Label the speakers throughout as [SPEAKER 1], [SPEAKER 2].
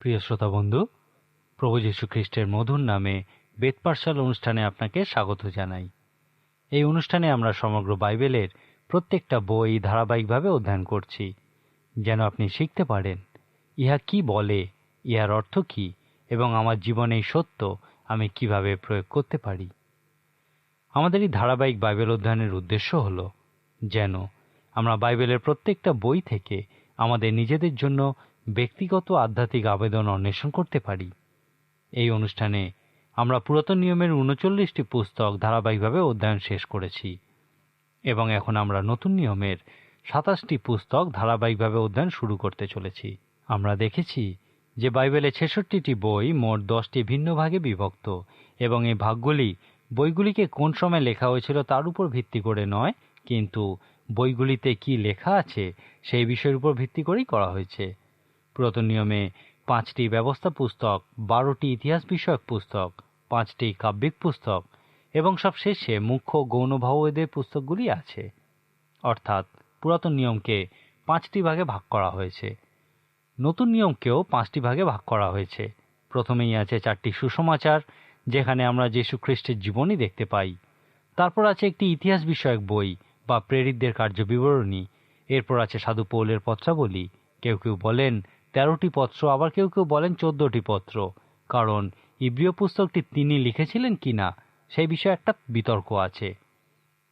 [SPEAKER 1] প্রিয় শ্রোতা বন্ধু, প্রভু যীশু খ্রিস্টের মধুর নামে বেদ পাঠশাল অনুষ্ঠানে আপনাকে স্বাগত জানাই। এই অনুষ্ঠানে আমরা সমগ্র বাইবেলের প্রত্যেকটা বই ধারাবাহিকভাবে অধ্যয়ন করছি। যেন আপনি শিখতে পারেন, ইহা কি বলে, ইহার অর্থ কি, এবং আমার জীবনে এই সত্য আমি কীভাবে প্রয়োগ করতে পারি। আমাদের এই ধারাবাহিক বাইবেল অধ্যয়নের উদ্দেশ্য হল, যেন আমরা বাইবেলের প্রত্যেকটা বই থেকে আমাদের নিজেদের জন্য ব্যক্তিগত আধ্যাত্মিক আবেদন অন্বেষণ করতে পারি। এই অনুষ্ঠানে আমরা পুরাতন নিয়মের উনচল্লিশটি পুস্তক ধারাবাহিকভাবে অধ্যয়ন শেষ করেছি এবং এখন আমরা নতুন নিয়মের সাতাশটি পুস্তক ধারাবাহিকভাবে অধ্যয়ন শুরু করতে চলেছি। আমরা দেখেছি যে বাইবেলে ছেষট্টিটি বই মোট দশটি ভিন্ন ভাগে বিভক্ত এবং এই ভাগগুলি বইগুলিকে কোন সময় লেখা হয়েছিল তার উপর ভিত্তি করে নয়, কিন্তু বইগুলিতে কি লেখা আছে সেই বিষয়ের উপর ভিত্তি করেই করা হয়েছে। পুরাতন নিয়মে পাঁচটি ব্যবস্থা পুস্তক, বারোটি ইতিহাস বিষয়ক পুস্তক, পাঁচটি কাব্যিক পুস্তক এবং সব শেষে মুখ্য গৌণভাবেদের পুস্তকগুলি আছে। অর্থাৎ পুরাতন নিয়মকে পাঁচটি ভাগে ভাগ করা হয়েছে। নতুন নিয়মকেও পাঁচটি ভাগে ভাগ করা হয়েছে। প্রথমেই আছে চারটি সুসমাচার, যেখানে আমরা যীশু খ্রিস্টের জীবনী দেখতে পাই। তারপর আছে একটি ইতিহাস বিষয়ক বই বা প্রেরিতদের কার্য বিবরণী এরপর আছে সাধু পৌলের পত্রাবলী। কেউ কেউ বলেন তেরোটি পত্র, আবার কেউ কেউ বলেন চোদ্দটি পত্র। কারণ ইব্রিয় পুস্তকটি তিনি লিখেছিলেন কি না, সেই বিষয়ে একটা বিতর্ক আছে।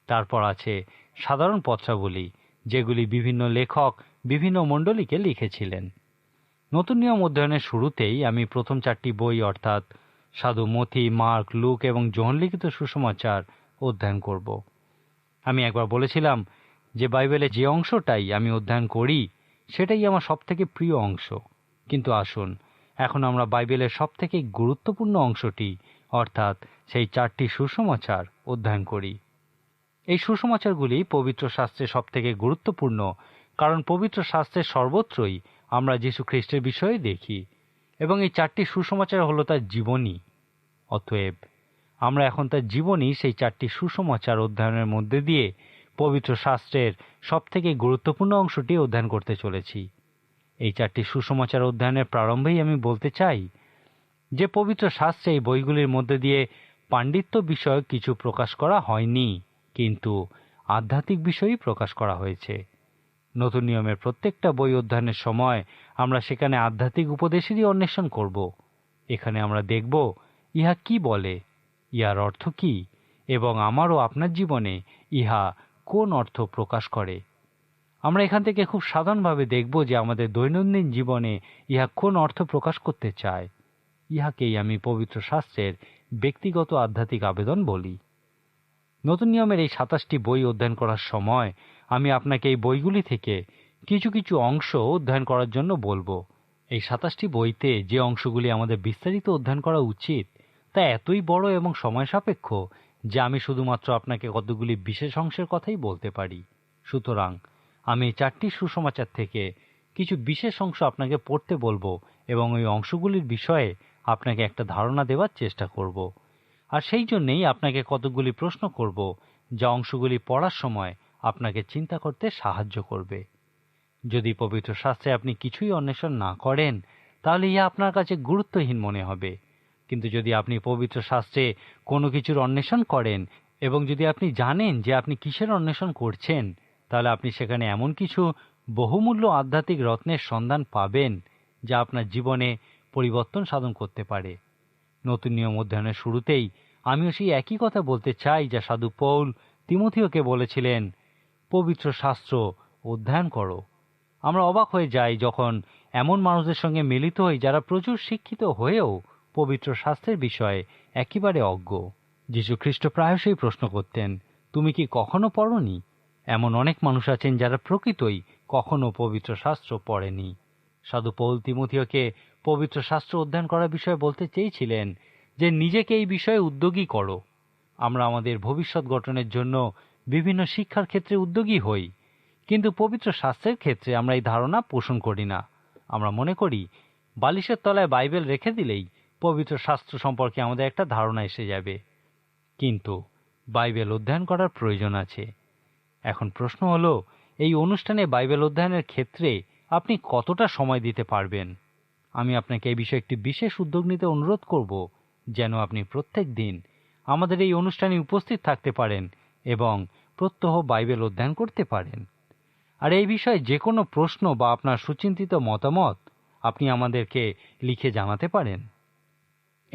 [SPEAKER 1] তারপর আছে সাধারণ পত্রাবলী, যেগুলি বিভিন্ন লেখক বিভিন্ন মণ্ডলীকে লিখেছিলেন। নতুন নিয়ম অধ্যয়নের শুরুতেই আমি প্রথম চারটি বই, অর্থাৎ সাধু মথি মার্ক, লুক এবং জোহন লিখিত সুসমাচার অধ্যয়ন করব। আমি একবার বলেছিলাম যে বাইবেলে যে অংশটাই আমি অধ্যয়ন করি সেটাই আমার সবথেকে প্রিয় অংশ। কিন্তু আসুন, এখন আমরা বাইবেলের সবথেকে গুরুত্বপূর্ণ অংশটি, অর্থাৎ সেই চারটি সুসমাচার অধ্যয়ন করি। এই সুসমাচারগুলি পবিত্র শাস্ত্রে সবথেকে গুরুত্বপূর্ণ, কারণ পবিত্র শাস্ত্রের সর্বত্রই আমরা যীশু খ্রিস্টের বিষয়ে দেখি, এবং এই চারটি সুসমাচার হলো তার জীবনী। অতএব, আমরা এখন তার জীবনী সেই চারটি সুসমাচার অধ্যয়নের মধ্যে দিয়ে পবিত্র শাস্ত্রের সবথেকে গুরুত্বপূর্ণ অংশটি অধ্যয়ন করতে চলেছি। এই চারটি সুসমাচার অধ্যয়নের প্রারম্ভেই আমি বলতে চাই যে পবিত্র শাস্ত্রে এই বইগুলির মধ্যে দিয়ে পাণ্ডিত্য বিষয়ক কিছু প্রকাশ করা হয়নি, কিন্তু আধ্যাত্মিক বিষয়ই প্রকাশ করা হয়েছে। নতুন নিয়মের প্রত্যেকটা বই অধ্যয়নের সময় আমরা সেখানে আধ্যাত্মিক উপদেশেরই অন্বেষণ করব। এখানে আমরা দেখব, ইহা কি বলে? ইহার অর্থ কি? এবং আমারও আপনার জীবনে ইহা কোন অর্থ প্রকাশ করে? আমরা এখান থেকে খুব সাধারণভাবে দেখব যে আমাদের দৈনন্দিন জীবনে ইহা কোন অর্থ প্রকাশ করতে চায়। ইহাকেই আমি পবিত্র শাস্ত্রের ব্যক্তিগত আধ্যাত্মিক আবেদন বলি। নতুন নিয়মের এই সাতাশটি বই অধ্যয়ন করার সময় আমি আপনাকে এই বইগুলি থেকে কিছু কিছু অংশ অধ্যয়ন করার জন্য বলব। এই সাতাশটি বইতে যে অংশগুলি আমাদের বিস্তারিত অধ্যয়ন করা উচিত তা এতই বড় এবং সময় সাপেক্ষ যে আমি শুধুমাত্র আপনাকে কতগুলি বিশেষ অংশের কথাই বলতে পারি। সুতরাং আমি এই চারটি সুসমাচার থেকে কিছু বিশেষ অংশ আপনাকে পড়তে বলব এবং ওই অংশগুলির বিষয়ে আপনাকে একটা ধারণা দেওয়ার চেষ্টা করব। আর সেই জন্যেই আপনাকে কতগুলি প্রশ্ন করব, যা অংশগুলি পড়ার সময় আপনাকে চিন্তা করতে সাহায্য করবে। যদি পবিত্র শাস্ত্রে আপনি কিছুই অন্বেষণ না করেন, তাহলে ইহা আপনার কাছে গুরুত্বহীন মনে হবে। কিন্তু যদি আপনি পবিত্র শাস্ত্রে কোনো কিছুর অন্বেষণ করেন এবং যদি আপনি জানেন যে আপনি কিসের অন্বেষণ করছেন, তাহলে আপনি সেখানে এমন কিছু বহুমূল্য আধ্যাত্মিক রত্নের সন্ধান পাবেন যা আপনার জীবনে পরিবর্তন সাধন করতে পারে। নতুন নিয়ম অধ্যয়নের শুরুতেই আমিও সেই একই কথা বলতে চাই যা সাধু পৌল তিমথিওকে বলেছিলেন, পবিত্র শাস্ত্র অধ্যয়ন করো। আমরা অবাক হয়ে যাই যখন এমন মানুষদের সঙ্গে মিলিত হই যারা প্রচুর শিক্ষিত হয়েও পবিত্র শাস্ত্রের বিষয়ে একেবারে অজ্ঞ। যীশু খ্রিস্ট প্রায়শই প্রশ্ন করতেন, তুমি কি কখনো পড়নি? এমন অনেক মানুষ আছেন যারা প্রকৃতই কখনো পবিত্র শাস্ত্র পড়েনি। সাধু পৌল তিমথিওকে পবিত্র শাস্ত্র অধ্যয়ন করার বিষয়ে বলতে চেয়েছিলেন যে, নিজেকে এই বিষয়ে উদ্যোগী করো। আমরা আমাদের ভবিষ্যৎ গঠনের জন্য বিভিন্ন শিক্ষার ক্ষেত্রে উদ্যোগী হই, কিন্তু পবিত্র শাস্ত্রের ক্ষেত্রে আমরা এই ধারণা পোষণ করি না। আমরা মনে করি, বালিশের তলায় বাইবেল রেখে দিলেই পবিত্র শাস্ত্র সম্পর্কে আমাদের একটা ধারণা এসে যাবে। কিন্তু বাইবেল অধ্যয়ন করার প্রয়োজন আছে। এখন প্রশ্ন হলো, এই অনুষ্ঠানে বাইবেল অধ্যয়নের ক্ষেত্রে আপনি কতটা সময় দিতে পারবেন? আমি আপনাকে এই বিষয়ে একটি বিশেষ উদ্যোগ নিতে অনুরোধ করব, যেন আপনি প্রত্যেক দিন আমাদের এই অনুষ্ঠানে উপস্থিত থাকতে পারেন এবং প্রত্যহ বাইবেল অধ্যয়ন করতে পারেন। আর এই বিষয়ে যে কোনো প্রশ্ন বা আপনার সুচিন্তিত মতামত আপনি আমাদেরকে লিখে জানাতে পারেন।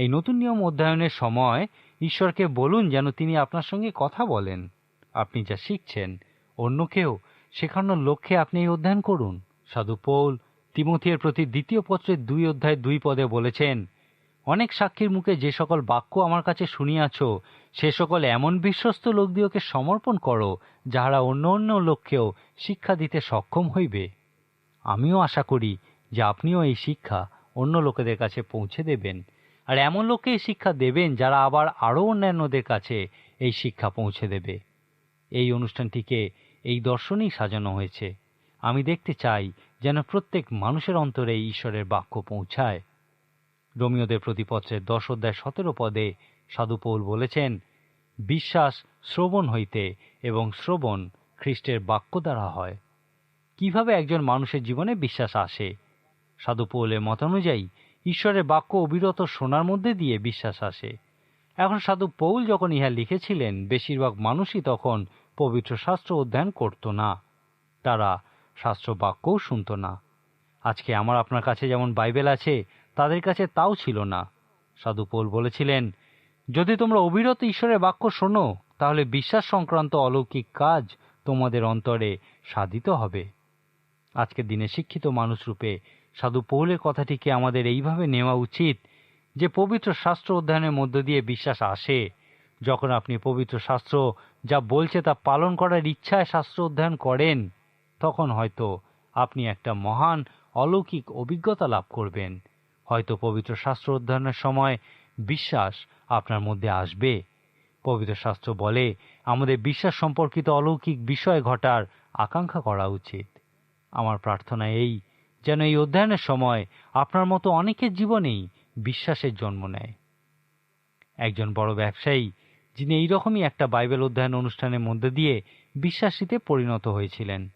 [SPEAKER 1] এই নতুন নিয়ম অধ্যয়নের সময় ঈশ্বরকে বলুন যেন তিনি আপনার সঙ্গে কথা বলেন। আপনি যা শিখছেন অন্যকেও শেখানোর লক্ষ্যে আপনি এই অধ্যয়ন করুন। সাধু পৌল তিমথিয়ের প্রতি দ্বিতীয় পত্রের দুই অধ্যায় দুই পদে বলেছেন, অনেক সাক্ষীর মুখে যে সকল বাক্য আমার কাছে শুনিয়াছ, সে সকল এমন বিশ্বস্ত লোকদিওকে সমর্পণ করো, যাহারা অন্য অন্য লোককেও শিক্ষা দিতে সক্ষম হইবে। আমিও আশা করি যে আপনিও এই শিক্ষা অন্য লোকেদের কাছে পৌঁছে দেবেন। আর এমন লোককে শিক্ষা দেবেন যারা আবার আরও অন্যান্যদের কাছে এই শিক্ষা পৌঁছে দেবে। এই অনুষ্ঠানটিকে, এই দর্শনেই সাজানো হয়েছে। আমি দেখতে চাই যেন প্রত্যেক মানুষের অন্তরে ঈশ্বরের বাক্য পৌঁছায়। রোমিওদের প্রতিপত্রের দশ অধ্যায় সতেরো পদে সাধুপৌল বলেছেন, বিশ্বাস শ্রবণ হইতে এবং শ্রবণ খ্রিস্টের বাক্য দ্বারা হয়। কীভাবে একজন মানুষের জীবনে বিশ্বাস আসে? সাধুপৌলের মতানুযায়ী ঈশ্বরের বাক্য অবিরত শোনার মধ্যে দিয়ে বিশ্বাস আসে। এখন সাধু পৌল যখন ইহা লিখেছিলেন, বেশিরভাগ মানুষই তখন পবিত্র শাস্ত্র অধ্যয়ন করত না। তারা শাস্ত্র বাক্যও শুনত না। আজকে আমার আপনার কাছে যেমন বাইবেল আছে, তাদের কাছে তাও ছিল না। সাধু পৌল বলেছিলেন, যদি তোমরা অবিরত ঈশ্বরের বাক্য শোনো, তাহলে বিশ্বাস সংক্রান্ত অলৌকিক কাজ তোমাদের অন্তরে সাধিত হবে। আজকের দিনে শিক্ষিত মানুষ রূপে সাধু পৌলের কথাটিকে আমাদের এইভাবে নেওয়া উচিত যে পবিত্র শাস্ত্র অধ্যয়নের মধ্য দিয়ে বিশ্বাস আসে। যখন আপনি পবিত্র শাস্ত্র যা বলছে তা পালন করার ইচ্ছায় শাস্ত্র অধ্যয়ন করেন, তখন হয়তো আপনি একটা মহান অলৌকিক অভিজ্ঞতা লাভ করবেন। হয়তো পবিত্র শাস্ত্র অধ্যয়নের সময় বিশ্বাস আপনার মধ্যে আসবে। পবিত্র শাস্ত্র বলে আমাদের বিশ্বাস সম্পর্কিত অলৌকিক বিষয় ঘটার আকাঙ্ক্ষা করা উচিত। আমার প্রার্থনা এই যেন এই অধ্যয়নের সময় আপনার মতো অনেকের জীবনেই বিশ্বাসের জন্ম নেয়। একজন বড় ব্যবসায়ী, যিনি এইরকমই একটা বাইবেল অধ্যয়ন অনুষ্ঠানের মধ্যে দিয়ে বিশ্বাসীতে পরিণত হয়েছিলেন।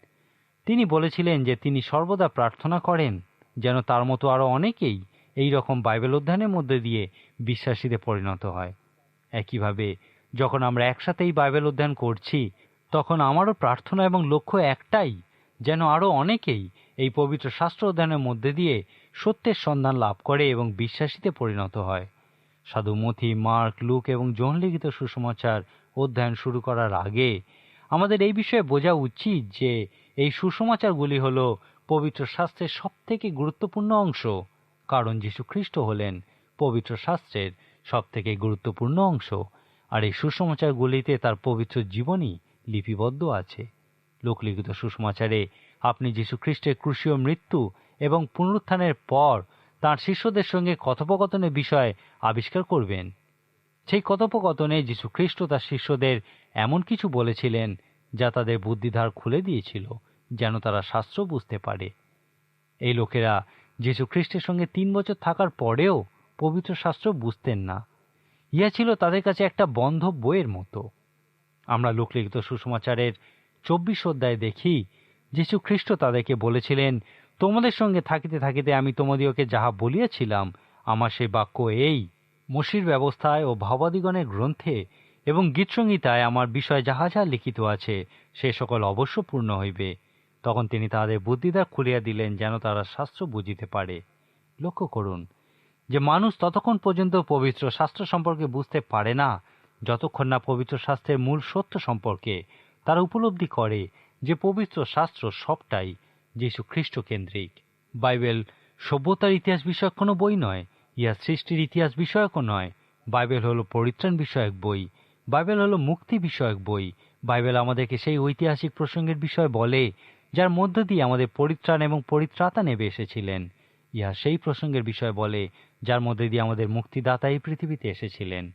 [SPEAKER 1] তিনি বলেছিলেন যে তিনি সর্বদা প্রার্থনা করেন যেন তার মতো আরও অনেকেই এই রকম বাইবেল অধ্যয়নের মধ্যে দিয়ে বিশ্বাসীতে পরিণত হয়। একইভাবে, যখন আমরা একসাথে এই বাইবেল অধ্যয়ন করছি, তখন আমারও প্রার্থনা এবং লক্ষ্য একটাই, যেন আরও অনেকেই এই পবিত্র শাস্ত্র অধ্যয়নের মধ্যে দিয়ে সত্যের সন্ধান লাভ করে এবং বিশ্বাসীতে পরিণত হয়। সাধু মথি, মার্ক, লুক এবং জন লিখিত সুসমাচার অধ্যয়ন শুরু করার আগে আমাদের এই বিষয়ে বোঝা উচিত যে এই সুসমাচারগুলি হল পবিত্র শাস্ত্রের সবথেকে গুরুত্বপূর্ণ অংশ। কারণ যীশু খ্রিস্ট হলেন পবিত্র শাস্ত্রের সবথেকে গুরুত্বপূর্ণ অংশ। আর এই সুসমাচারগুলিতে তার পবিত্র জীবনই লিপিবদ্ধ আছে। লোকলিখিত সুসমাচারে আপনি যীশু খ্রিস্টের ক্রুশীয় মৃত্যু এবং পুনরুত্থানের পর তার শিষ্যদের সঙ্গে কথোপকথনের বিষয়ে আবিষ্কার করবেন। সেই কথোপকথনে যীশু খ্রিস্ট তার শিষ্যদের এমন কিছু বলেছিলেন যা তাদের বুদ্ধিধার খুলে দিয়েছিল, যেন তারা শাস্ত্র বুঝতে পারে। এই লোকেরা যীশু খ্রিস্টের সঙ্গে তিন বছর থাকার পরেও পবিত্র শাস্ত্র বুঝতেন না। ইহা ছিল তাদের কাছে একটা বন্ধ বইয়ের মতো। আমরা লোকলিখিত সুসমাচারের চব্বিশ অধ্যায় দেখি যীশু খ্রিস্ট তাদেরকে বলেছিলেন, তোমাদের সঙ্গে থাকিতে থাকিতে আমি তোমাদিওকে যাহা বলিয়াছিলাম, আমার সেই বাক্য এই, মসির ব্যবস্থায় ও ভাবাদিগণের গ্রন্থে এবং গীতসংহিতায় আমার বিষয় যাহা যাহা লিখিত আছে, সে সকল অবশ্য পূর্ণ হইবে। তখন তিনি তাদের বুদ্ধিদার খুলিয়া দিলেন, যেন তারা শাস্ত্র বুঝিতে পারে। লক্ষ্য করুন, যে মানুষ ততক্ষণ পর্যন্ত পবিত্র শাস্ত্র সম্পর্কে বুঝতে পারে না, যতক্ষণ না পবিত্র শাস্ত্রের মূল সত্য সম্পর্কে তারা উপলব্ধি করে যে পবিত্র শাস্ত্র সবটাই যীশু খ্রিস্ট কেন্দ্রিক। বাইবেল সভ্যতার ইতিহাস বিষয়ক কোনো বই নয়, ইহা সৃষ্টির ইতিহাস বিষয়কও নয়। বাইবেল হলো পরিত্রাণ বিষয়ক বই, বাইবেল হলো মুক্তি বিষয়ক বই। বাইবেল আমাদেরকে সেই ঐতিহাসিক প্রসঙ্গের বিষয় বলে, যার মধ্য দিয়ে আমাদের পরিত্রাণ এবং পরিত্রাতা নেবে এসেছিলেন। ইহা সেই প্রসঙ্গের বিষয় বলে, যার মধ্যে দিয়ে আমাদের মুক্তিদাতা এই পৃথিবীতে এসেছিলেন।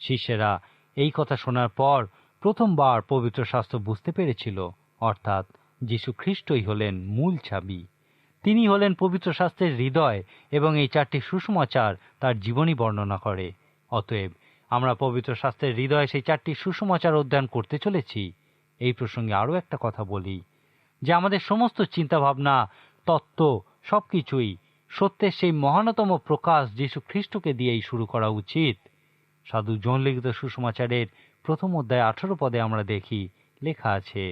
[SPEAKER 1] শিষ্যেরা এই কথা শোনার পর প্রথমবার পবিত্র শাস্ত্র বুঝতে পেরেছিল। অর্থাৎ যীশু খ্রিস্টই হলেন মূল ছাবি তিনি হলেন পবিত্র শাস্ত্রের হৃদয় এবং এই চারটি সুষমাচার তার জীবনী বর্ণনা করে। অতএব আমরা পবিত্র শাস্ত্রের হৃদয়ে সেই চারটি সুষমাচার অধ্যয়ন করতে চলেছি। এই প্রসঙ্গে আরও একটা কথা বলি, যে আমাদের সমস্ত চিন্তাভাবনা, তত্ত্ব সব কিছুই সত্যের সেই মহানতম প্রকাশ যীশু খ্রিস্টকে দিয়েই শুরু করা উচিত। সাধু জন লিখিত সুসমাচারের প্রথম অধ্যায় আঠারো পদে আমরা দেখি, লেখা আছে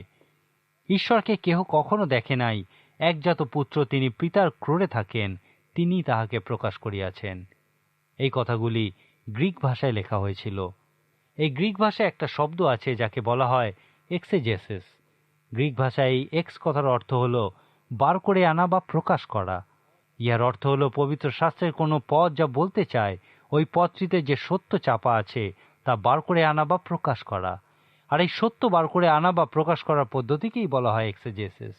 [SPEAKER 1] ঈশ্বরকে কেহ কখনো দেখে নাই। একজাত পুত্র তিনি পিতার ক্রোড়ে থাকেন, তিনি তাহাকে প্রকাশ করিয়াছেন। এই কথাগুলি গ্রিক ভাষায় লেখা হয়েছিল। এই গ্রিক ভাষায় একটা শব্দ আছে যাকে বলা হয় এক্সেজেসিস। গ্রিক ভাষায় এই এক্স কথার অর্থ হল বার করে আনা বা প্রকাশ করা। ইহার অর্থ হল পবিত্র শাস্ত্রের কোনো পদ যা বলতে চায়, ওই পদটিতে যে সত্য চাপা আছে, তা বার করে আনা বা প্রকাশ করা। আর এই সত্য বার করে আনা বা প্রকাশ করার পদ্ধতিকেই বলা হয় এক্সেজেসিস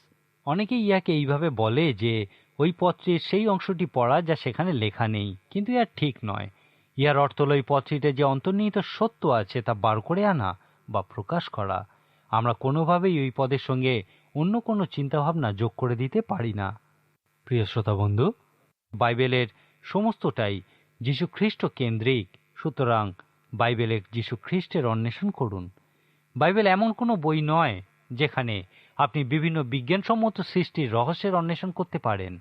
[SPEAKER 1] অনেকেই ইয়াকে এইভাবে বলে যে, ওই পত্রের সেই অংশটি পড়া যা সেখানে লেখা নেই, কিন্তু ইহার ঠিক নয়। ইহার অর্থ হল এই পত্রিতে যে অন্তর্নিহিত সত্য আছে তা বার করে আনা বা প্রকাশ করা। আমরা কোনোভাবেই ওই পদের সঙ্গে অন্য কোনো চিন্তাভাবনা যোগ করে দিতে পারি না। প্রিয় শ্রোতা বন্ধু, বাইবেলের সমস্তটাই যীশু খ্রিস্ট কেন্দ্রিক। সুতরাং বাইবেলের যীশু খ্রিস্টের অন্বেষণ করুন। বাইবেল এমন কোনো বই নয় যেখানে আপনি বিভিন্ন বিজ্ঞানসম্মত সৃষ্টির রহস্যের অন্বেষণ করতে পারেন।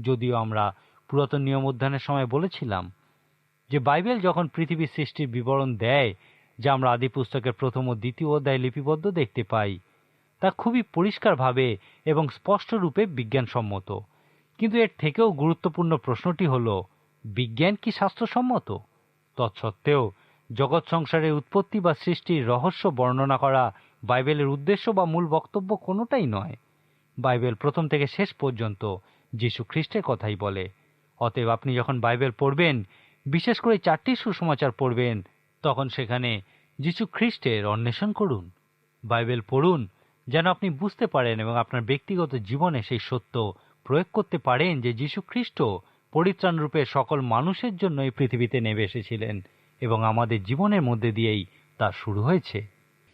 [SPEAKER 1] যদিও আমরা পুরাতন নিয়ম অধ্যয়নের সময় বলেছিলাম যে বাইবেল যখন পৃথিবীর সৃষ্টির বিবরণ দেয়, যা আমরা আদি পুস্তকের প্রথম ও দ্বিতীয় অধ্যায় লিপিবদ্ধ দেখতে পাই, তা খুবই পরিষ্কারভাবে এবং স্পষ্ট রূপে বিজ্ঞানসম্মত। কিন্তু এর থেকেও গুরুত্বপূর্ণ প্রশ্নটি হল, বিজ্ঞান কি স্বাস্থ্যসম্মত? তৎসত্ত্বেও জগৎ সংসারের উৎপত্তি বা সৃষ্টির রহস্য বর্ণনা করা বাইবেলের উদ্দেশ্য বা মূল বক্তব্য কোনোটাই নয়। বাইবেল প্রথম থেকে শেষ পর্যন্ত যীশু খ্রিস্টের কথাই বলে। অতএব আপনি যখন বাইবেল পড়বেন, বিশেষ করে চারটি সুসমাচার পড়বেন, তখন সেখানে যীশু খ্রিস্টের অন্বেষণ করুন। বাইবেল পড়ুন, যেন আপনি বুঝতে পারেন এবং আপনার ব্যক্তিগত জীবনে সেই সত্য প্রয়োগ করতে পারেন যে যীশু খ্রিস্ট পরিত্রাণ রূপে সকল মানুষের জন্য এই পৃথিবীতে নেমে এসেছিলেন। এবং আমাদের জীবনের মধ্যে দিয়েই তা শুরু হয়েছে।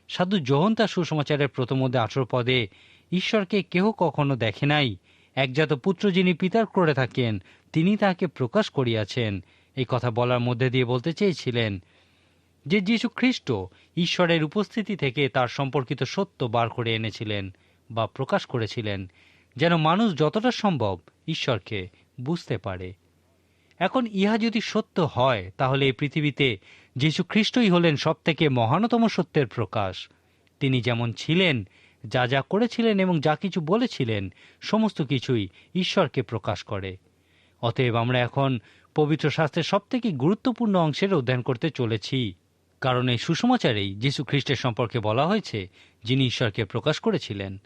[SPEAKER 1] সাধু যোহন তার সুসমাচারের প্রথম মধ্যে আঠেরো পদে, ঈশ্বরকে কেহ কখনো দেখে নাই? একজাত পুত্র যিনি পিতার করে থাকেন, তিনি তাহাকে প্রকাশ করিয়াছেন। এই কথা বলার মধ্যে দিয়ে বলতে চেয়েছিলেন যে যীশু খ্রিস্ট ঈশ্বরের উপস্থিতি থেকে তার সম্পর্কিত সত্য বার করে এনেছিলেন বা প্রকাশ করেছিলেন, যেন মানুষ যতটা সম্ভব ঈশ্বরকে বুঝতে পারে। এখন ইহা যদি সত্য হয়, তাহলে এই পৃথিবীতে যীশু খ্রিস্টই হলেন সবথেকে মহানতম সত্যের প্রকাশ। তিনি যেমন ছিলেন, যা যা করেছিলেন এবং যা কিছু বলেছিলেন, সমস্ত কিছুই ঈশ্বরকে প্রকাশ করে। অতএব আমরা এখন পবিত্র শাস্ত্রের সবথেকে গুরুত্বপূর্ণ অংশের অধ্যয়ন করতে চলেছি, কারণ এই সুসমাচারেই যীশু খ্রিস্টের সম্পর্কে বলা হয়েছে, যিনি ঈশ্বরকে প্রকাশ করেছিলেন।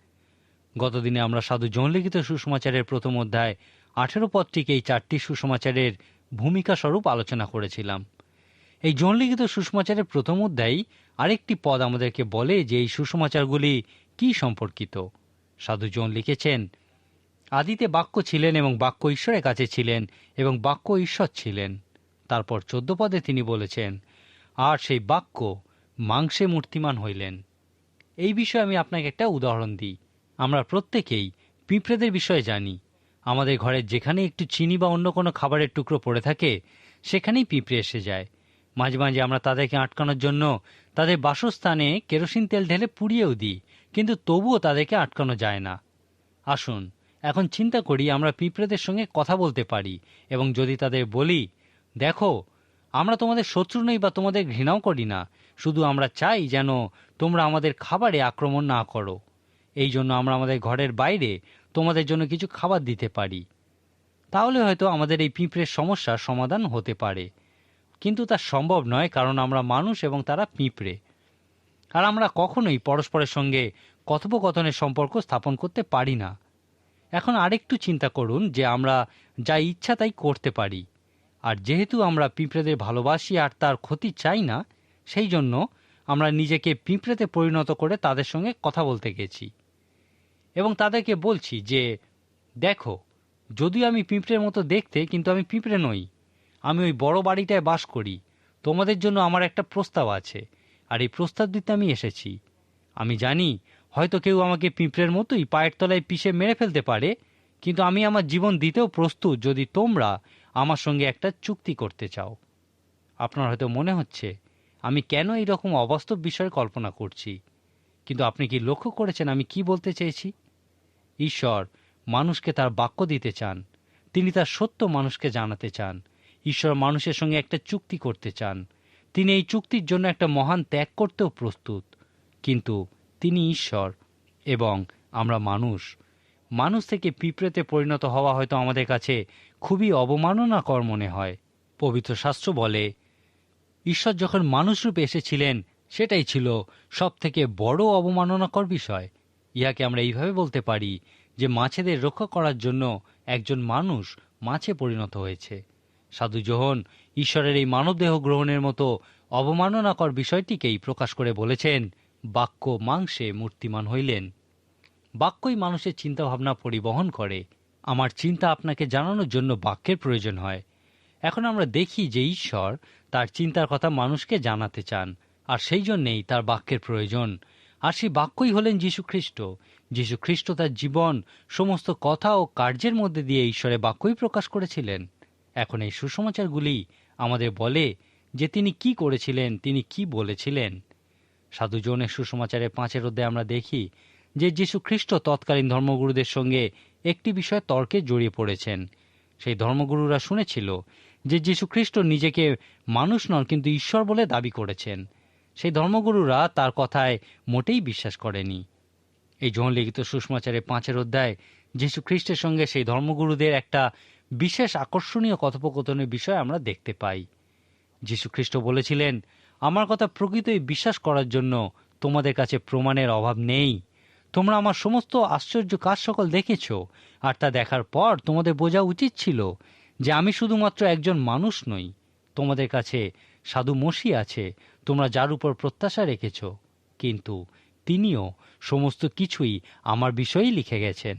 [SPEAKER 1] গতদিনে আমরা সাধু লিখিত সুসমাচারের প্রথম অধ্যায় আঠেরো পদটিকে এই চারটি সুসমাচারের ভূমিকা স্বরূপ আলোচনা করেছিলাম। এই লিখিত সুসমাচারের প্রথম অধ্যায় আরেকটি পদ আমাদেরকে বলে যে এই সুসমাচারগুলি কি সম্পর্কিত। সাধু জন লিখেছেন, আদিতে বাক্য ছিলেন এবং বাক্য ঈশ্বরের কাছে ছিলেন এবং বাক্য ঈশ্বর ছিলেন। তারপর চোদ্দ পদে তিনি বলেছেন, আর সেই বাক্য মাংসে মূর্তিমান হইলেন। এই বিষয়ে আমি আপনাকে একটা উদাহরণ দিই। আমরা প্রত্যেকেই পিঁপড়েদের বিষয়ে জানি। আমাদের ঘরের যেখানে একটু চিনি বা অন্য কোনো খাবারের টুকরো পড়ে থাকে, সেখানেই পিঁপড়ে এসে যায়। মাঝে মাঝে আমরা তাদেরকে আটকানোর জন্য তাদের বাসস্থানে কেরোসিন তেল ঢেলে পুড়িয়েও দিই, কিন্তু তবুও তাদেরকে আটকানো যায় না। আসুন, এখন চিন্তা করি আমরা পিঁপড়েদের সঙ্গে কথা বলতে পারি এবং যদি তাদের বলি, দেখো, আমরা তোমাদের শত্রু নই বা তোমাদের ঘৃণাও করি না, শুধু আমরা চাই যেন তোমরা আমাদের খাবারে আক্রমণ না করো। এই জন্য আমরা আমাদের ঘরের বাইরে তোমাদের জন্য কিছু খাবার দিতে পারি। তাহলে হয়তো আমাদের এই পিঁপড়ের সমস্যার সমাধান হতে পারে। কিন্তু তা সম্ভব নয় কারণ আমরা মানুষ এবং তারা পিঁপড়ে। আর আমরা কখনোই পরস্পরের সঙ্গে কথোপকথনের সম্পর্ক স্থাপন করতে পারি না। এখন আরেকটু চিন্তা করুন যে আমরা যা ইচ্ছা তাই করতে পারি। আর যেহেতু আমরা পিঁপড়েদের ভালোবাসি আর তার ক্ষতি চাই না, সেই জন্য আমরা নিজেকে পিঁপড়েতে পরিণত করে তাদের সঙ্গে কথা বলতে গেছি। এবং তাদেরকে বলছি যে, দেখো যদিও আমি পিঁপড়ের মতো দেখতে, কিন্তু আমি পিঁপড়ে নই। আমি ওই বড় বাড়িটায় বাস করি। তোমাদের জন্য আমার একটা প্রস্তাব আছে, আর এই প্রস্তাব দিতে আমি এসেছি। আমি জানি, হয়তো কেউ আমাকে পিঁপড়ের মতোই পায়ের তলায় পিষে মেরে ফেলতে পারে, কিন্তু আমি আমার জীবন দিতেও প্রস্তুত যদি তোমরা আমার সঙ্গে একটা চুক্তি করতে চাও। আপনার হয়তো মনে হচ্ছে, আমি কেন এই রকম অবাস্তব বিষয়ে কল্পনা করছি? কিন্তু আপনি কি লক্ষ্য করেছেন আমি কি বলতে চেয়েছি? ঈশ্বর মানুষকে তার বাক্য দিতে চান। তিনি তার সত্য মানুষকে জানাতে চান। ঈশ্বর মানুষের সঙ্গে একটা চুক্তি করতে চান। তিনি এই চুক্তির জন্য একটা মহান ত্যাগ করতেও প্রস্তুত। কিন্তু তিনি ঈশ্বর এবং আমরা মানুষ। মানুষ থেকে পিঁপড়েতে পরিণত হওয়া হয়তো আমাদের কাছে খুবই অবমাননাকর মনে হয়। পবিত্র শাস্ত্র বলে, ঈশ্বর যখন মানুষরূপে এসেছিলেন, সেটাই ছিল সব থেকে বড় অবমাননাকর বিষয়। ইহাকে আমরা এইভাবে বলতে পারি যে মাছেদের রক্ষা করার জন্য একজন মানুষ মাছে পরিণত হয়েছে। সাধু জোহন ঈশ্বরের এই মানবদেহ গ্রহণের মতো অবমাননাকর বিষয়টিকেই প্রকাশ করে বলেছেন, বাক্য মাংসে মূর্তিমান হইলেন। বাক্যই মানুষের চিন্তাভাবনা পরিবহন করে। আমার চিন্তা আপনাকে জানানোর জন্য বাক্যের প্রয়োজন হয়। এখন আমরা দেখি যে ঈশ্বর তার চিন্তার কথা মানুষকে জানাতে চান, আর সেই জন্যেই তার বাক্যের প্রয়োজন। আর সেই বাক্যই হলেন যীশু খ্রিস্ট যীশু খ্রিস্ট তার জীবন, সমস্ত কথা ও কার্যের মধ্যে দিয়ে ঈশ্বরের বাক্যই প্রকাশ করেছিলেন। এখন এই সুসমাচারগুলি আমাদের বলে যে তিনি কি করেছিলেন, তিনি কি বলেছিলেন। সাধু জনের সুসমাচারের পাঁচের অধ্যায়ে আমরা দেখি যে যীশু খ্রিস্ট তৎকালীন ধর্মগুরুদের সঙ্গে একটি বিষয়ে তর্কে জড়িয়ে পড়েছেন। সেই ধর্মগুরুরা শুনেছিল যে যীশু খ্রিস্ট নিজেকে মানুষ নন, কিন্তু ঈশ্বর বলে দাবি করেছেন। সেই ধর্মগুরুরা তার কথায় মোটেই বিশ্বাস করেনি। এই যৌন লিখিত সুষমাচারের পাঁচের অধ্যায়, যীশু খ্রিস্টের সঙ্গে সেই ধর্মগুরুদের একটা বিশেষ আকর্ষণীয় কথোপকথনের বিষয় আমরা দেখতে পাই। যীশু খ্রিস্ট বলেছিলেন, আমার কথা প্রকৃতই বিশ্বাস করার জন্য তোমাদের কাছে প্রমাণের অভাব নেই। তোমরা আমার সমস্ত আশ্চর্য কাজ সকল দেখেছ, আর তা দেখার পর তোমাদের বোঝা উচিত ছিল যে আমি শুধুমাত্র একজন মানুষ নই। তোমাদের কাছে সাধু মসি আছে তোমরা যার উপর প্রত্যাশা রেখেছ, কিন্তু তিনিও সমস্ত কিছুই আমার বিষয়েই লিখে গেছেন।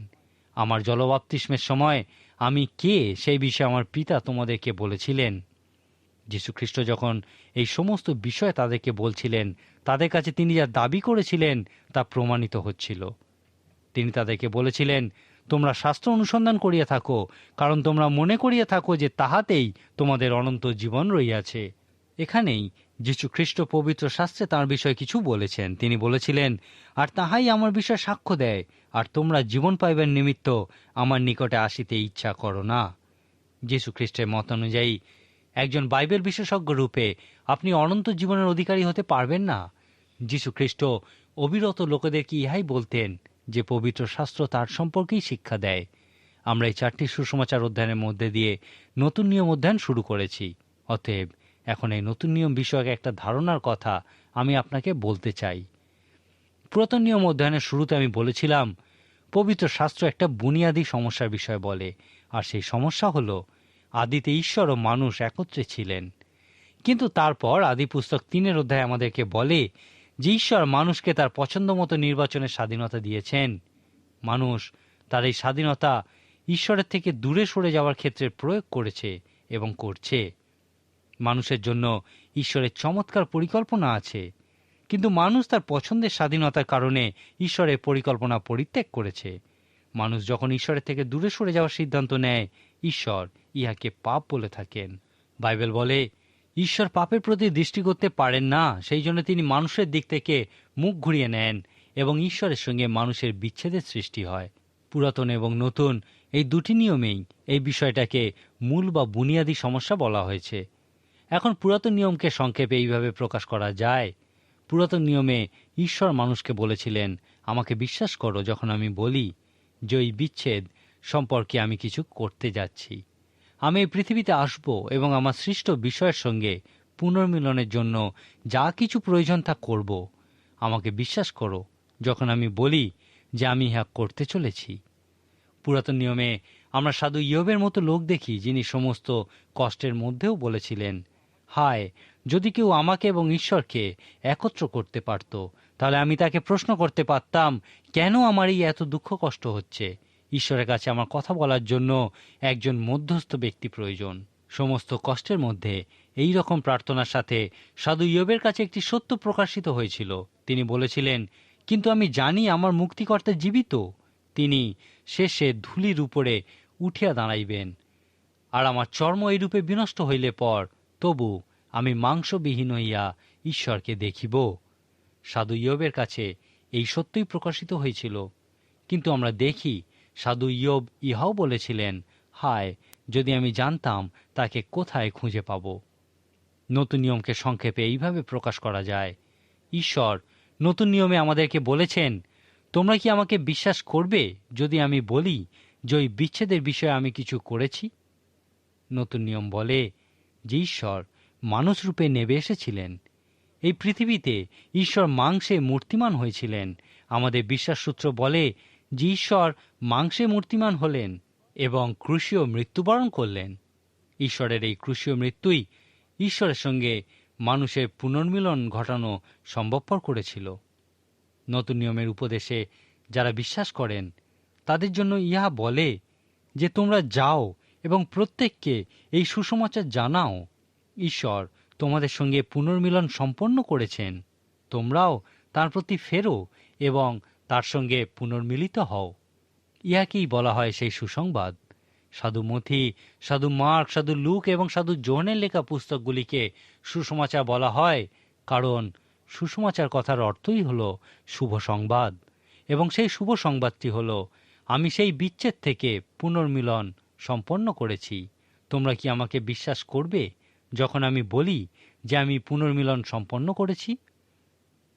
[SPEAKER 1] আমার জলবাপ্তিস্মের সময় আমি কে সেই বিষয়ে আমার পিতা তোমাদেরকে বলেছিলেন। যীশুখ্রিস্ট যখন এই সমস্ত বিষয় তাদেরকে বলছিলেন, তাদের কাছে তিনি যা দাবি করেছিলেন তা প্রমাণিত হচ্ছিল। তিনি তাদেরকে বলেছিলেন, তোমরা শাস্ত্র অনুসন্ধান করিয়া থাকো, কারণ তোমরা মনে করিয়া থাকো যে তাহাতেই তোমাদের অনন্ত জীবন রইয়াছে এখানেই যীশু খ্রিস্ট পবিত্র শাস্ত্রে তাঁর বিষয়ে কিছু বলেছেন। তিনি বলেছিলেন, আর তাহাই আমার বিষয়ে সাক্ষ্য দেয়, আর তোমরা জীবন পাইবার নিমিত্ত আমার নিকটে আসিতে ইচ্ছা করো না। যীশু খ্রিস্টের মত অনুযায়ী, একজন বাইবেল বিশেষজ্ঞ রূপে আপনি অনন্ত জীবনের অধিকারী হতে পারবেন না। যীশু খ্রিস্ট অবিরত লোকেদেরকে ইহাই বলতেন যে পবিত্র শাস্ত্র তার সম্পর্কেই শিক্ষা দেয়। আমরা এই চারটি সুসমাচার অধ্যয়নের মধ্যে দিয়ে নতুন নিয়ম অধ্যয়ন শুরু করেছি। অতএব এখন এই নতুন নিয়ম বিষয়ক একটা ধারণার কথা আমি আপনাকে বলতে চাই। পুরাতন নিয়ম অধ্যয়নের শুরুতে আমি বলেছিলাম, পবিত্র শাস্ত্র একটা বুনিয়াদি সমস্যার বিষয় বলে, আর সেই সমস্যা হল, আদিতে ঈশ্বর ও মানুষ একত্রে ছিলেন। কিন্তু তারপর আদি পুস্তক তিনের অধ্যায় আমাদেরকে বলে যে ঈশ্বর মানুষকে তার পছন্দ মতো নির্বাচনের স্বাধীনতা দিয়েছেন। মানুষ তার এই স্বাধীনতা ঈশ্বরের থেকে দূরে সরে যাওয়ার ক্ষেত্রে প্রয়োগ করেছে এবং করছে। মানুষের জন্য ঈশ্বরের চমৎকার পরিকল্পনা আছে। কিন্তু মানুষ তার পছন্দের স্বাধীনতার কারণে ঈশ্বরের পরিকল্পনা পরিত্যাগ করেছে। মানুষ যখন ঈশ্বরের থেকে দূরে সরে যাওয়ার সিদ্ধান্ত নেয়, ঈশ্বর ইহাকে পাপ বলে থাকেন। বাইবেল বলে, ঈশ্বর পাপের প্রতি দৃষ্টি করতে পারেন না, সেই জন্য তিনি মানুষের দিক থেকে মুখ ঘুরিয়ে নেন এবং ঈশ্বরের সঙ্গে মানুষের বিচ্ছেদের সৃষ্টি হয়। পুরাতন এবং নতুন এই দুটি নিয়মেই এই বিষয়টাকে মূল বা বুনিয়াদী সমস্যা বলা হয়েছে। এখন পুরাতন নিয়মকে সংক্ষেপে এইভাবে প্রকাশ করা যায়। পুরাতন নিয়মে ঈশ্বর মানুষকে বলেছিলেন, আমাকে বিশ্বাস করো যখন আমি বলি যে ওই বিচ্ছেদ সম্পর্কে আমি কিছু করতে যাচ্ছি। আমি এই পৃথিবীতে আসব এবং আমার সৃষ্ট বিষয়ের সঙ্গে পুনর্মিলনের জন্য যা কিছু প্রয়োজন তা করব। আমাকে বিশ্বাস করো যখন আমি বলি যে আমি ইহা করতে চলেছি। পুরাতন নিয়মে আমরা সাধু ইয়বের মতো লোক দেখি যিনি সমস্ত কষ্টের মধ্যেও বলেছিলেন হায়, যদি কেউ আমাকে এবং ঈশ্বরকে একত্র করতে পারত, তাহলে আমি তাকে প্রশ্ন করতে পারতাম, কেন আমার এই এত দুঃখ কষ্ট হচ্ছে? ঈশ্বরের কাছে আমার কথা বলার জন্য একজন মধ্যস্থ ব্যক্তি প্রয়োজন। সমস্ত কষ্টের মধ্যে এই রকম প্রার্থনার সাথে সাধু ইয়বের কাছে একটি সত্য প্রকাশিত হয়েছিল। তিনি বলেছিলেন, কিন্তু আমি জানি আমার মুক্তিকর্তা জীবিত। তিনি শেষে ধুলির উপরে উঠিয়া দাঁড়াইবেন। আর আমার চর্ম এই রূপে বিনষ্ট হইলে পর তবু আমি মাংসবিহীন হইয়া ঈশ্বরকে দেখিব। সাধু ইয়বের কাছে এই সত্যই প্রকাশিত হয়েছিল কিন্তু আমরা দেখি সাধু ইয়ব ইহাও বলেছিলেন, হায়, যদি আমি জানতাম তাকে কোথায় খুঁজে পাব? নতুন নিয়মকে সংক্ষেপে এইভাবে প্রকাশ করা যায়, ঈশ্বর, নতুন নিয়মে আমাদেরকে বলেছেন, তোমরা কি আমাকে বিশ্বাস করবে যদি আমি বলি যে ওই বিচ্ছেদের বিষয়ে আমি কিছু করেছি? নতুন নিয়ম বলে যে ঈশ্বর মানুষ রূপে নেবে এসেছিলেন। এই পৃথিবীতে ঈশ্বর মাংসে মূর্তিমান হয়েছিলেন। আমাদের বিশ্বাস সূত্র বলে যে ঈশ্বর মাংসে মূর্তিমান হলেন এবং ক্রুশীয় মৃত্যুবরণ করলেন। ঈশ্বরের এই ক্রুশীয় মৃত্যুই ঈশ্বরের সঙ্গে মানুষের পুনর্মিলন ঘটানো সম্ভবপর করেছিল। নতুন নিয়মের উপদেশে যারা বিশ্বাস করেন, তাদের জন্য ইহা বলে যে তোমরা যাও এবং প্রত্যেককে এই সুসমাচার জানাও। ঈশ্বর তোমাদের সঙ্গে পুনর্মিলন সম্পন্ন করেছেন। তোমরাও তার প্রতি ফেরো এবং তার সঙ্গে পুনর্মিলিত হও। ইহাকেই বলা হয় সেই সুসংবাদ। সাধু মথি সাধু মার্ক, সাধু লুক এবং সাধু জোহনের লেখা পুস্তকগুলিকে সুসমাচার বলা হয়, কারণ সুসমাচার কথার অর্থই হল শুভ সংবাদ। এবং সেই শুভ সংবাদটি হল, আমি সেই বিচ্ছেদ থেকে পুনর্মিলন সম্পন্ন করেছি। তোমরা কি আমাকে বিশ্বাস করবে যখন আমি বলি যে আমি পুনর্মিলন সম্পন্ন করেছি?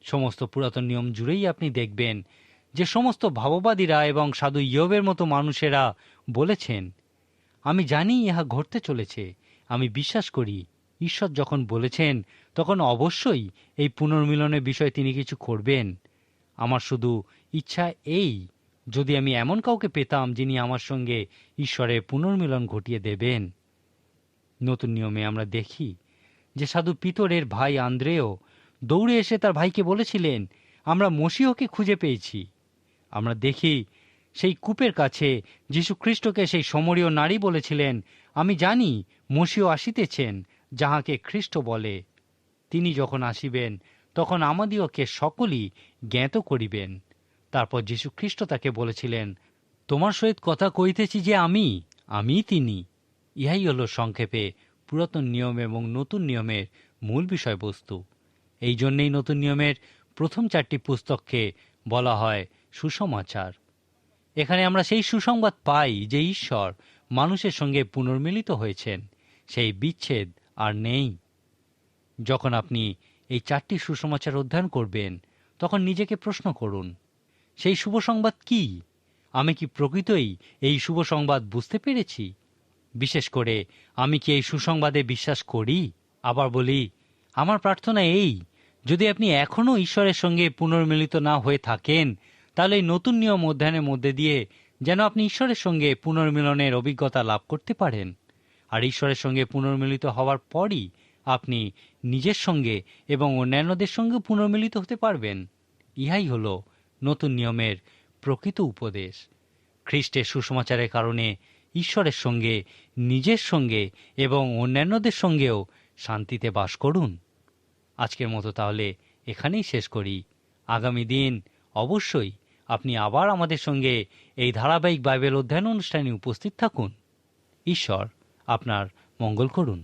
[SPEAKER 1] সমস্ত পুরাতন নিয়ম জুড়েই আপনি দেখবেন যে সমস্ত ভাববাদীরা এবং সাধু ইয়বের মতো মানুষেরা বলেছেন, আমি জানি ইহা ঘটতে চলেছে। আমি বিশ্বাস করি। ঈশ্বর যখন বলেছেন, তখন অবশ্যই এই পুনর্মিলনের বিষয়ে তিনি কিছু করবেন। আমার শুধু ইচ্ছা এই যদি আমি এমন কাউকে পেতাম যিনি আমার সঙ্গে ঈশ্বরের পুনর্মিলন ঘটিয়ে দেবেন। নতুন নিয়মে আমরা দেখি যে সাধু পিতরের ভাই আন্দ্রেও দৌড়ে এসে তার ভাইকে বলেছিলেন, আমরা মসিহকে খুঁজে পেয়েছি। আমরা দেখি সেই কূপের কাছে যীশু খ্রিস্টকে সেই সমরীয় নারী বলেছিলেন, আমি জানি মসিহ আসিতেছেন, যাহাকে খ্রিস্ট বলে। তিনি যখন আসিবেন, তখন আমাদিওকে সকলই জ্ঞাত করিবেন। তারপর যীশু খ্রিস্ট তাকে বলেছিলেন, তোমার সহিত কথা কইতেছি যে আমি আমি তিনি। ইহাই হল সংক্ষেপে পুরাতন নিয়ম এবং নতুন নিয়মের মূল বিষয়বস্তু। এই জন্যেই নতুন নিয়মের প্রথম চারটি পুস্তককে বলা হয় সুসমাচার। এখানে আমরা সেই সুসংবাদ পাই যে ঈশ্বর মানুষের সঙ্গে পুনর্মিলিত হয়েছেন, সেই বিচ্ছেদ আর নেই। যখন আপনি এই চারটি সুসমাচার অধ্যয়ন করবেন, তখন নিজেকে প্রশ্ন করুন সেই শুভ সংবাদ কি? আমি কি প্রকৃতই এই শুভ সংবাদ বুঝতে পেরেছি? বিশেষ করে, আমি কি এই সুসংবাদে বিশ্বাস করি? আবার বলি, আমার প্রার্থনা এই, যদি আপনি এখনও ঈশ্বরের সঙ্গে পুনর্মিলিত না হয়ে থাকেন, তাহলে এই নতুন নিয়ম অধ্যয়নের মধ্যে দিয়ে যেন আপনি ঈশ্বরের সঙ্গে পুনর্মিলনের অভিজ্ঞতা লাভ করতে পারেন। আর ঈশ্বরের সঙ্গে পুনর্মিলিত হওয়ার পরই আপনি নিজের সঙ্গে এবং অন্যান্যদের সঙ্গে পুনর্মিলিত হতে পারবেন। ইহাই হলো নতুন নিয়মের প্রকৃত উপদেশ। খ্রিস্টের সুসমাচারের কারণে ঈশ্বরের সঙ্গে, নিজের সঙ্গে এবং অন্যান্যদের সঙ্গেও শান্তিতে বাস করুন। আজকের মতো তাহলে এখানেই শেষ করি। আগামী দিন অবশ্যই আপনি আবার আমাদের সঙ্গে এই ধারাবাহিক বাইবেল অধ্যয়ন অনুষ্ঠানে উপস্থিত থাকুন। ঈশ্বর আপনার মঙ্গল করুন।